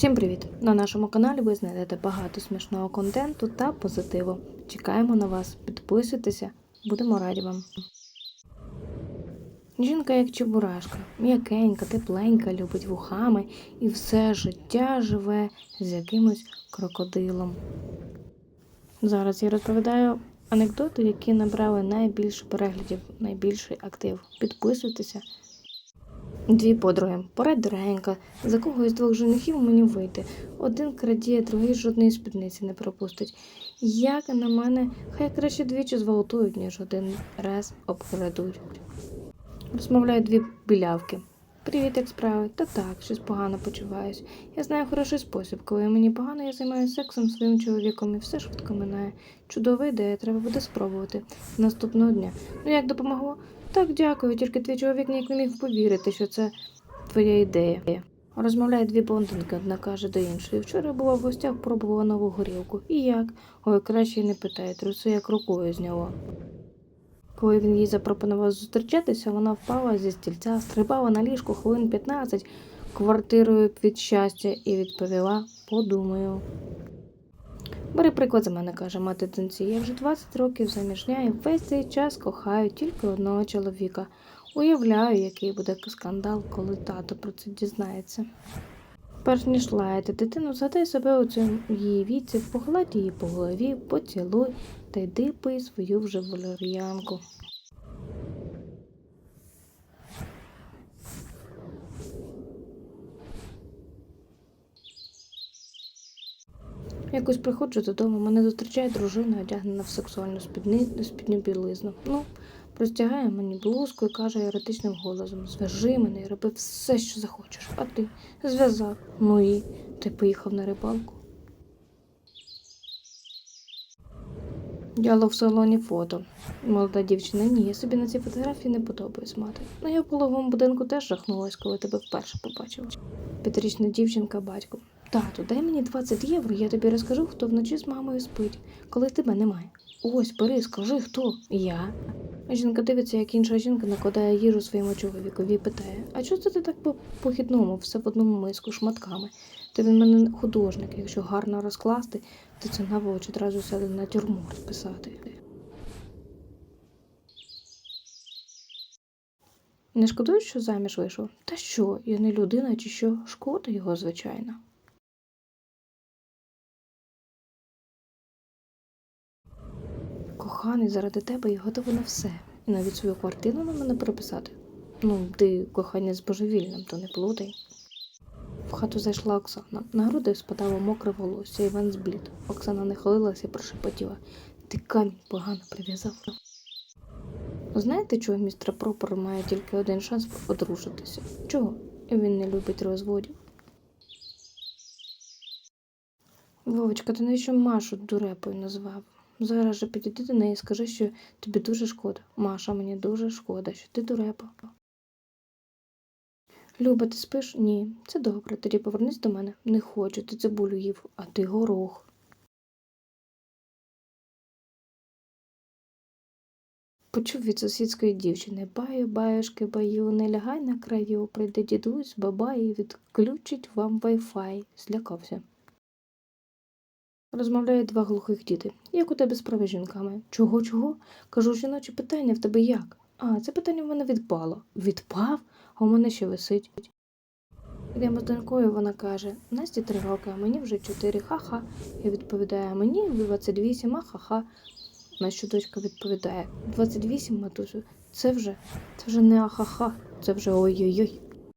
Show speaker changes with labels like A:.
A: Всім привіт! На нашому каналі ви знайдете багато смішного контенту та позитиву. Чекаємо на вас, підписуйтеся, будемо раді вам. Жінка як чебурашка, м'якенька, тепленька, любить вухами і все життя живе з якимось крокодилом. Зараз я розповідаю анекдоти, які набрали найбільше переглядів, найбільший актив. Підписуйтеся. Дві подруги. Порадь дорогенька, за кого із двох женихів мені вийти. Один крадіє, другий жодної спідниці не пропустить. Як на мене, хай краще двічі зґвалтують, ніж один раз обкрадуть. Розмовляють дві білявки. Привіт, як справи? Та так, щось погано почуваюсь. Я знаю хороший спосіб. Коли мені погано, я займаюся сексом своїм чоловіком і все швидко минає. Чудова ідея, треба буде спробувати наступного дня. Ну як допомогло? Так, дякую, тільки твій чоловік ніяк не міг повірити, що це твоя ідея. Розмовляють дві блондинки, одна каже до іншої. Вчора була в гостях, пробувала нову горілку. І як? Ой, краще й не питай, труси як рукою зняло. Коли він їй запропонував зустрічатися, вона впала зі стільця, стрибала на ліжку хвилин 15 квартирою від щастя і відповіла подумаю. Бери приклад за мене, каже мати доньці. Я вже 20 років заміжня і весь цей час кохаю тільки одного чоловіка. Уявляю, який буде скандал, коли тато про це дізнається. Перш ніж лаяти дитину, згадай себе у цьому її віці, погладь її по голові, поцілуй та йди пий свою вже валер'янку. Якось приходжу додому, мене зустрічає дружина, одягнена в сексуальну спідни... спідню білизну. Ну, простягає мені блузку і каже еротичним голосом: Зв'яжи мене і роби все, що захочеш. А ти зв'язав. Ну і ти поїхав на рибалку. Діалог в салоні фото. Молода дівчина, ні, я собі на цій фотографії не подобаюсь мати. Ну я в пологовому будинку теж жахнулась, коли тебе вперше побачила. П'ятирічна дівчинка, батько. Тату, дай мені 20 євро, я тобі розкажу, хто вночі з мамою спить, коли тебе немає. Ось, бери, скажи, хто? Я. Жінка дивиться, як інша жінка накладає їжу своєму чоловікові і питає: А чого це ти так по похідному, все в одному миску шматками? Та він мене художник, якщо гарно розкласти, то це наволоч одразу сяде на тюрморт писати. Не шкодуєш, що заміж вийшов? Та що, я не людина чи що? Шкода його, звичайно. Коханий заради тебе я готова на все. І навіть свою квартиру на мене прописати. Ну, ти кохання з божевільним, то не плутай. В хату зайшла Оксана. На груди спадало мокре волосся, Іван зблід. Оксана не хилилася і прошепотіла. Ти камінь погано прив'язав. Знаєте, чого містер Пропор має тільки один шанс одружитися? Чого? Він не любить розводів. Вовочка, ти навіщо Машу дурепою назвав? Зараз же підійди до неї і скажи, що тобі дуже шкода. Маша, мені дуже шкода, що ти дурепа. Люба, ти спиш? Ні. Це добре. Тоді повернись до мене. Не хочу, ти цибулю їв, а ти горох. Почув від сусідської дівчини Баю, баюшки, баю, не лягай на краю, прийде дідусь, баба і відключить вам вайфай. Злякався. Розмовляють два глухих діти. Як у тебе справи з жінками? Чого, чого? Кажу, жіночі питання в тебе як? А, це питання в мене відпало. Відпав? А у мене ще висить. Йдемо з донькою, вона каже, Насті три роки, а мені вже чотири, ха-ха. Я відповідаю, мені 28, а ха-ха. На що дочка відповідає, 28, матусю, це вже, це вже не ахаха, це вже ой-ой-ой.